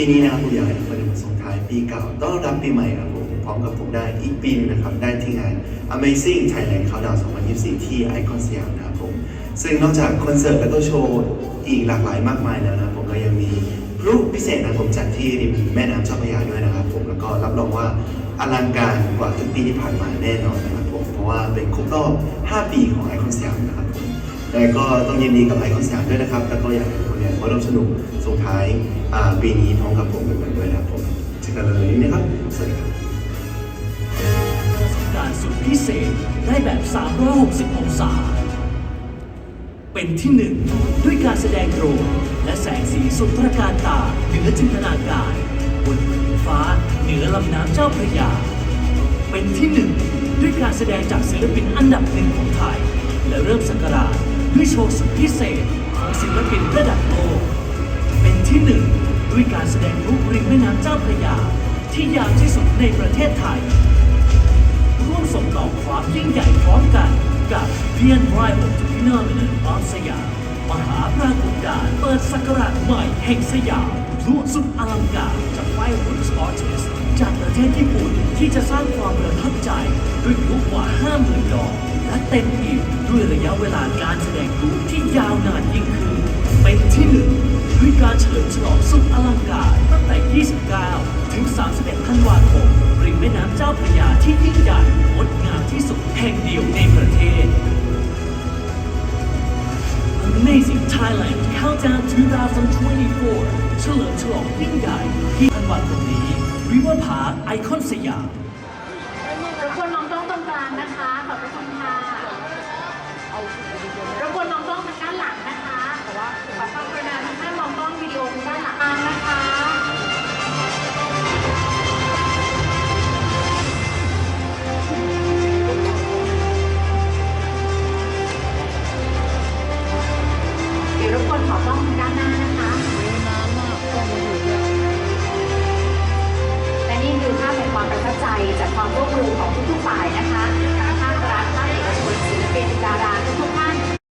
ปีนี้นะครับผมอยากให้ทุกคนส่งท้ายปีเก่าต้อนรับปีใหม่ครับผมพร้อมกับผมได้อีกปีนึงนะครับได้ที่งาน Amazing Thailand Countdown 2024 ที่ไอคอนสยามนะครับผมซึ่งนอกจากคอนเสิร์ตและก็โชว์อีกหลากหลายมากมายแล้วนะครับผมเรายังมีพลุพิเศษนะครับผมจัดที่ริมแม่น้ำเจ้าพระยาด้วยนะครับผมแล้วก็รับรองว่าอลังการกว่าทุกปีที่ผ่านมาแน่นอนนะครับผมเพราะว่าเป็นครบรอบ 5 ปีของไอคอนสยามนะครับผม แต่ก็ต้องยินดีกับไอคอนสยามด้วยนะครับ แล้วก็อยากให้ทุกคนเนี่ยมาร่วมสนุกส่งท้ายอ่าปีนี้พร้อมกับผมเหมือนกันด้วยนะครับผมเจอกันเลยนี้นะครับ สวัสดีครับ ประสบการณ์สุดพิเศษได้แบบ 360 องศา เป็นที่หนึ่งด้วยการแสดงโดรนและแสงสีสุดตระการตาเหนือจินตนาการ บนผืนฟ้าเหนือลำน้ำเจ้าพระยา เป็นที่หนึ่งด้วยการแสดงจากศิลปินอันดับหนึ่งของไทย และเริ่มสักราช ด้วยโชว์สุดพิเศษของศิลปินระดับโลกเป็นที่หนึ่งด้วยการแสดงรูปริมแม่น้ำเจ้าพระยา ที่ยาวที่สุดในประเทศไทย ร่วมส่งต่อความยิ่งใหญ่พร้อมกันกับ VN Rival Phenomenon of สยามมหาปรากฏการณ์เปิดศักราชใหม่แห่งสยามพลุสุดอลังการจาก Fireworks Artist จากประเทศญี่ปุ่นที่จะสร้างความประทับใจด้วยพลุกว่า 50,000ดอก และเต็มอิ่มด้วยระยะเวลาการแสดงพลุที่ยาวนานยิ่งขึ้น เป็นที่หนึ่งด้วยการเฉลิมฉลองสุดอลังการตั้งแต่ 29 ถึง 31 ธันวาคมริมแม่น้ำเจ้าพระยาที่ยิ่งใหญ่งดงามที่สุดแห่งเดียวในประเทศ Amazing Thailand Countdown 2024 เฉลิมฉลองยิ่งใหญ่ที่ธันวาคมนี้ River Park ไอคอนสยาม กล้องด้านหน้านะคะและนี่คือภาพแห่งความประทับใจจากความร่วมมือของทุกๆฝ่ายนะคะ